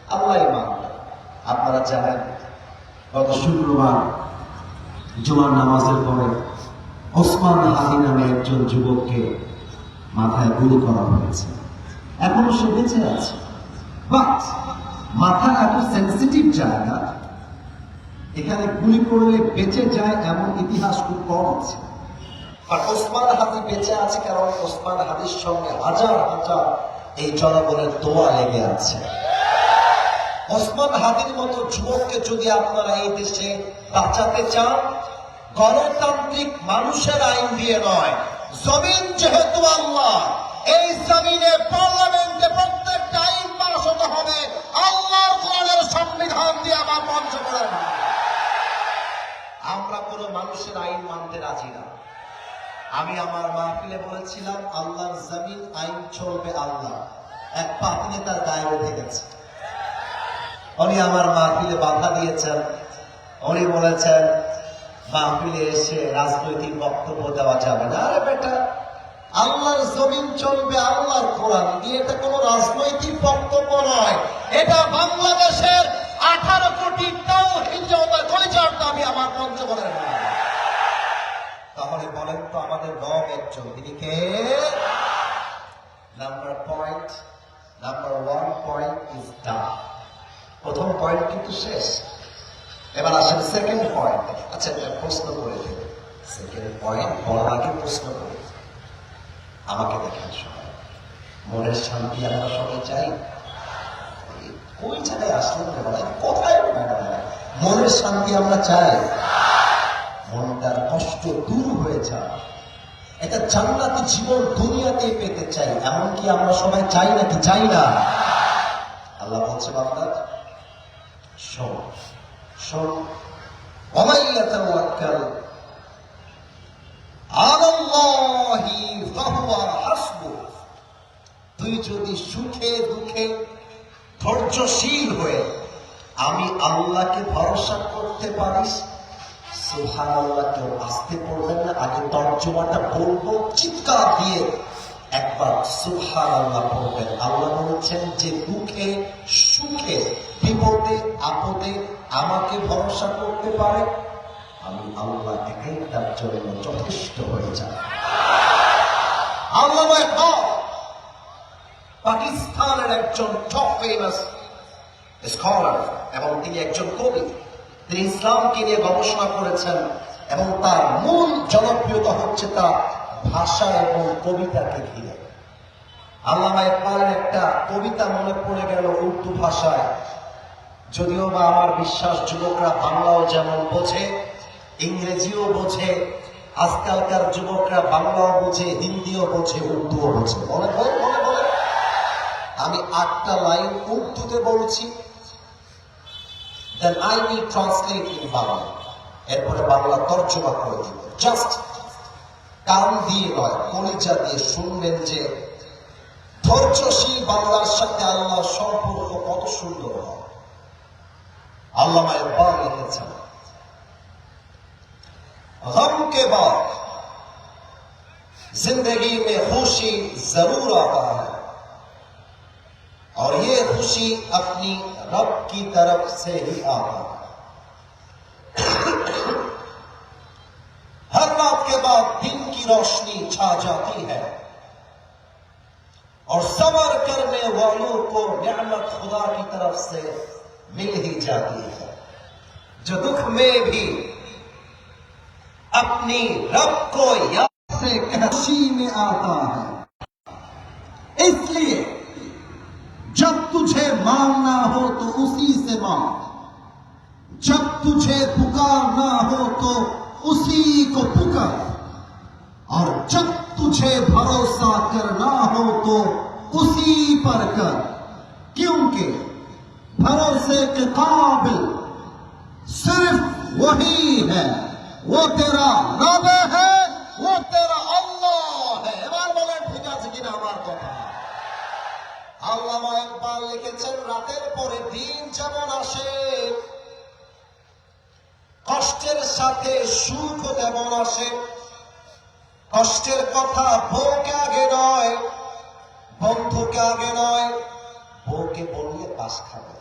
আল্লাহ আপনারা জানেন, গত শুক্রবার জুমার নামাজের পরে ওসমান হাদি নামে একজন যুবককে মাথায় গুলি করা হয়েছে। এখনও সে বেঁচে আছে। মাথা এত সেন্সিটিভ জায়গা, এখানে গুলি করলে বেঁচে যায় এমন ইতিহাস খুব কম আছে। আর ওসমান হাদি বেঁচে আছে কারণ ওসমান হাদির সঙ্গে হাজার হাজার এই জনগণের দোয়া লেগে আছে। ওসমান হাদির মতো যুবককে যদি আপনারা এই দেশে বাঁচাতে চান, গণতান্ত্রিক মানুষের আইন দিয়ে নয়, জমিন যেহেতু আল্লাহ, এই জমিনে পার্লামেন্টে প্রত্যেকটা আইন পাশ হতে হবে, আল্লাহর কোরআনের সংবিধান দিয়ে আমার মঞ্চ করে আমরা কোনো মানুষের আইন মানতে রাজি না। আমি আমার মাহফিলে বলেছিলাম, আল্লাহর জমিন আইন চলবে আল্লাহ। এক পাতনি তার গায়ে উঠে গেছে। উনি আমার মাহফিলে বাধা দিয়েছেন। উনি বলেছেন, মাহফিলে এসে রাজনৈতিক বক্তব্য দেওয়া যাবে না। আরে বেটা, আল্লাহর জমিন চলবে আল্লাহর কোরআন। এটা কোনো রাজনৈতিক বক্তব্য নয়। এটা বাংলাদেশের আঠারো তো আমাদের রব একজন তিনি কে? Number point number one point is done প্রথম পয়েন্ট কিন্তু শেষ। এবার আসেন সেকেন্ড পয়েন্ট আচ্ছা একটা প্রশ্ন করে দেবে সেকেন্ড পয়েন্ট বলার আগে প্রশ্ন করে আমাকে দেখেন সবাই। মনের শান্তি আমরা সবাই চাই। ওই জায়গায় বাবা, কোথায় মনের শান্তি আমরা চাই। মনটার কষ্ট দূর হয়ে যায় এটা জান্নাতি জীবন দুনিয়াতে পেতে চাই, এমনকি আমরা সবাই চাই নাকি চাই না? আল্লাহ বলছে বাংলা শোন শোন তুই যদি সুখে দুঃখে ধৈর্যশীল হয়ে আমি আল্লাহকে ভরসা করতে পারিস কেউ না। চিৎকার দিয়ে একবার আল্লাহ আল্লাহ বলছেন যে দুঃখে সুখে আমাকে ভরসা করতে পারে। আমি আল্লাহ একাই তার জন্য যথেষ্ট হয়ে যায় আল্লাহ পাকিস্তানের একজন ফেমাস স্কলার এবং তিনি একজন কবি। তিনি ইসলামকে নিয়ে গবেষণা করেছেন এবং তার মূল জনপ্রিয়তা হচ্ছে তার ভাষা এবং কবিতাকে ঘিরে। আল্লামা ইকবালের একটা কবিতা মনে পড়ে গেল উর্দু ভাষায়। যদিও বা আমার বিশ্বাস, যুবকরা বাংলাও যেমন বোঝে, ইংরেজিও বোঝে, আজকালকার যুবকরা বাংলাও বোঝে, হিন্দিও বোঝে, উর্দুও বোঝে। বলে বলে বলে বলে আমি আটটা লাইন উর্দুতে বলছি। then I will translate in Bangla এরপরে বাংলা তর্জমা করে দিব জাস্ট কান দিয়ে নয় কলিজা দিয়ে শুনবেন যে ধৈর্যশীল বাংলার সাথে আল্লাহর সম্পর্ক কত সুন্দর হয় আল্লামা ইকবাল লিখেছেন गम के बाद जिंदगी में खुशी जरूर आता है خوشی اپنی رب کی طرف سے ہی آتا ہے۔ ہر رات کے بعد دن کی روشنی چھا جاتی ہے۔ اور صبر کرنے والوں کو نعمت خدا کی طرف سے مل ہی جاتی ہے۔ جو دکھ میں بھی اپنی رب کو یاد سے کشی میں آتا ہے۔ اس لیے تجھے ماننا ہو تو اسی سے مان جب تجھے پکارنا ہو تو اسی کو پکار۔ اور جب تجھے بھروسہ کرنا ہو تو اسی پر کر۔ کیونکہ بھروسے کے قابل صرف وہی ہے۔ وہ تیرا رب ہے، وہ تیرا আল্লামা ইকবাল লিখেছেন, রাতের পরে দিন যেমন আসে, কষ্টের সাথে সুখ তেমন আসে। কষ্টের কথা বউকে আগে নয়, বন্ধুকে আগে নয়, বউকে বললে বাস খাবে।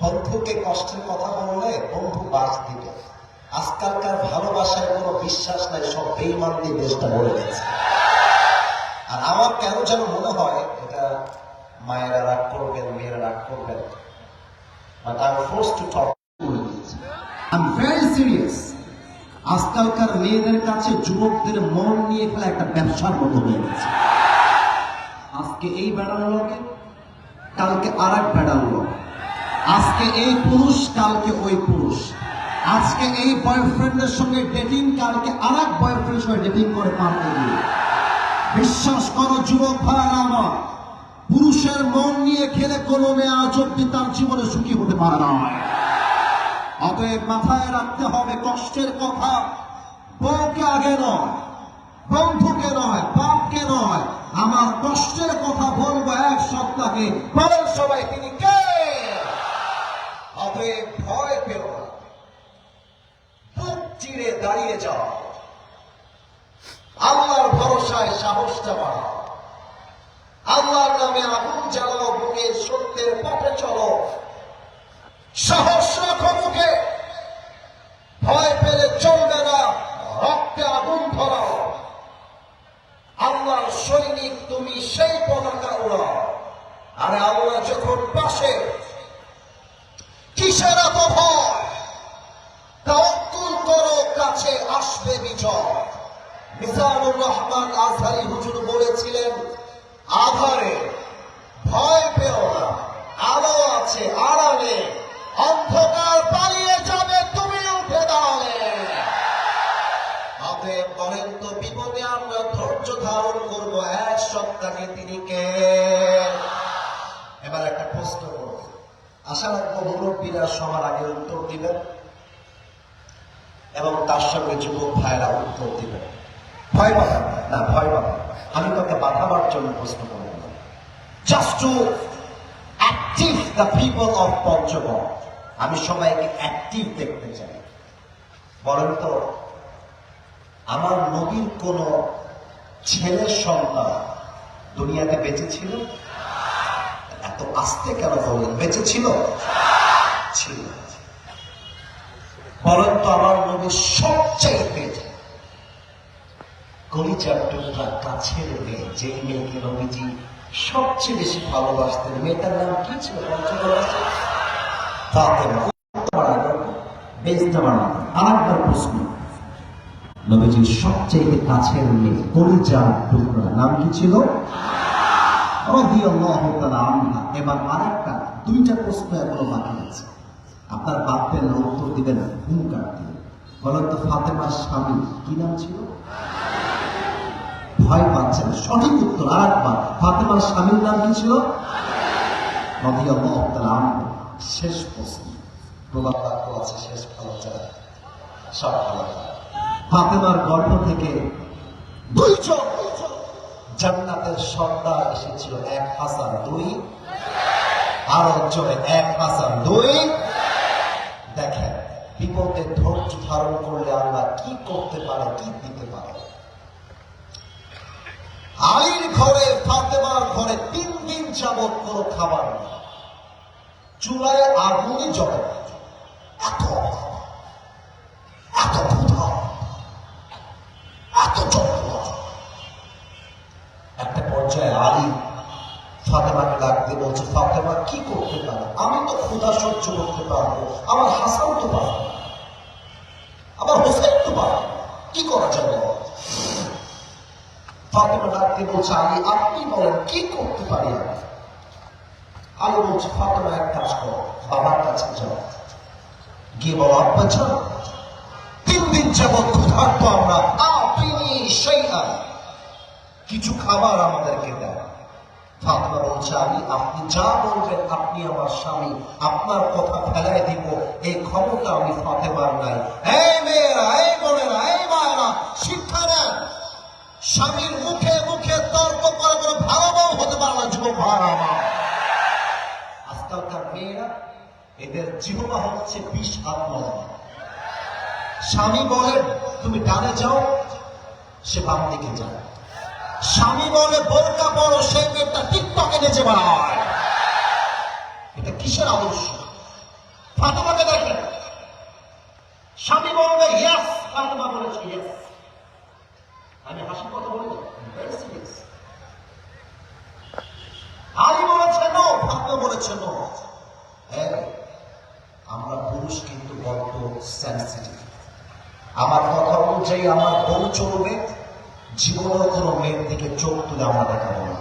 বন্ধুকে কষ্টের কথা বললে বন্ধু বাস দিবে। আজকালকার ভালোবাসায় কোনো বিশ্বাস নাই, সব বেইমান দিয়ে দেশটা ভরে গেছে। আর আমার কেন যেন মনে হয় এটা মায়েরা রাগ করবেন, মেয়েরা রাগ করবেন। আজকালকার মেয়েদের কাছে যুবকদের মন নিয়ে ফেলা একটা ব্যবসার মতো হয়ে গেছে। আজকে এই লগে, কালকে আর এক লোক আজকে এই পুরুষ, কালকে ওই পুরুষ। আজকে এই বয়ফ্রেন্ডের সঙ্গে ডেটিং কালকে আর এক বয়ফ্রেন্ডের সঙ্গে ডেটিং করে পার করবে বিশ্বাস করো যুবক ভাইয়েরা আমার পুরুষের মন নিয়ে খেলে কোনো মেয়ে আজ অব্দি তার জীবনে সুখী হতে পারে না। অতএব মাথায় রাখতে হবে কষ্টের কথা। বউকে আগে নয়, বন্ধুকে নয়, বাপকে নয়, আমার কষ্টের কথা বলব এক সপ্তাহে। বলেন সবাই, তিনি কে? অতএব ভয় পেও না। বুক চিরে দাঁড়িয়ে যাও। ভরসায় সাহসটা বাড়াও আল্লাহর নামে আগুন জ্বালাও, বুকে সত্যের পথে চলো। সাহস রাখো বুকে। ভয় পেলে চলবে না, রক্তে আগুন ধরাও। আল্লাহর সৈনিক, তুমি সেই পতাকা উড়াও। আরে আল্লাহ যখন পাশে, কিসের এত ভয় মিজানুর রহমান আজহারি হুজুর বলেছিলেন, আধারে ভয় পেও না, আলো আছে, আড়ালে, অন্ধকার পালিয়ে যাবে, তুমি উঠে দাঁড়ালে। অতএব বলেন তো, বিপদে আমরা ধৈর্য ধারণ করব, এক সপ্তাহে তিনি কে? এবার একটা প্রশ্ন করব আশা রাখব মুরব্বীরা সবার আগে উত্তর দিবেন এবং তার সঙ্গে যুবক ভাইরা উত্তর দিবেন। ভয় পাবেন না, ভয় পাবেন আমি জন্য প্রশ্ন করব। Just to active the people of Panchagarh আমি সবাইকে অ্যাক্টিভ দেখতে চাই। বলেন তো আমার নবীর কোন ছেলের সন্তান দুনিয়াতে বেঁচে ছিল? এত আস্তে কেন বললেন? বেঁচে ছিল? টুকরা কাছের মেয়ে যে মেয়েকে নবীজি সবচেয়ে বেশি ভালোবাসতেন। মেয়েটার নাম কি ছিল? কলিজার টুকরা নাম কি ছিল। এবার আরেকটা, দুইটা প্রশ্ন এখনও বাকি আছে। আপনার বাপের উত্তর দিবেন বলেন তো, ফাতেমার স্বামী কি নাম ছিল? ভয় পাচ্ছেন সঠিক উত্তর আরেকবার। ফাতেমার স্বামীর নাম কি ছিল? শেষ প্রশ্ন। প্রবাদ বাক্য আছে, শেষ ভালো সব ভালো ফাতেমার গর্ভ থেকে জান্নাতের সর্দার এসেছিল। এক হাজার দুই। আর একজনে, এক হাজার দুই। দেখেন, বিপদে ধৈর্য ধারণ করলে আল্লাহ কি করতে পারে, কি দিতে পারে? ঘরে, ফাতেমার ঘরে তিন দিন কোনো খাবার চুলায় আগুনই এত এত ক্ষুধা। এত একটা পর্যায়ে আলী ফাতেমাকে ডাক দিয়ে বলছে, ফাতেমা, কি করতে পারে? আমি তো ক্ষুধা সহ্য করতে পারব। আমার হাসান তো পারব আমার হোসেন তো পারব কি করা যাবে ফাতেমা ডাক দিয়ে বলছে, আলী, আপনি বলেন, কি করতে পারি আমি? আলী বলছে, ফাতেমা, এক কাজ করো, বাবার কাছে যাও। গিয়ে বলো, আব্বা যাও তিন দিন যাবৎ ক্ষুধার্ত আমরা, আপনি সেই কিছু খাবার আমাদেরকে দেয় ফাতেমা বলছে আমি আপনি যা বলবেন, আপনি আমার স্বামী, আপনার কথা ফেলায় দিব। এই ক্ষমতা আমি ফাতেমার নাই। এই মেয়েরা, এই বোনেরা এই মায়েরা শিক্ষা নেন স্বামীর মুখে মুখে তর্ক করে করে ভালো বউ হতে পারে না, যুবক আজকালকার মেয়েরা এদের জীবনা হচ্ছে বিষ আত্মহত্যা স্বামী বলেন তুমি ডানে যাও, সে বাম দিকে যায়। স্বামী বলে, বোরকা পড়ো সেই মেয়েটা টিকটকে নেচে বেড়ায়। এটা কিসের আদর্শ? ফাতেমাকে দেখেন স্বামী বলবে ইয়াস ফাতেমা বলেছে ইয়াস আমি হাসি কথা বলি না very serious। আলী বলেছে নো ফাতেমা বলেছে নো আমরা পুরুষ কিন্তু বড্ড সেন্সিটিভ আমার কথা অনুযায়ী আমার বউ চলবে, জীবনেও কোনো মেয়ের দিকে চোখ তুলে আমরা দেখাবো না।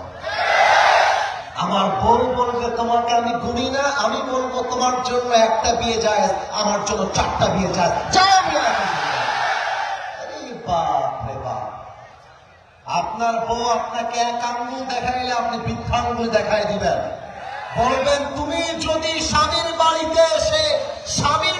আমার বউ বলবে, তোমাকে আমি গুনি না, আমি বলব, তোমার জন্য একটা বিয়ে যায়, আমার জন্য চারটা বিয়ে যায়। আপনার বউ আপনাকে এক আঙ্গুল দেখাইলে আপনি বৃদ্ধাঙ্গুল দেখাই দিবেন। বলবেন, তুমি যদি স্বামীর বাড়িতে এসে স্বামীর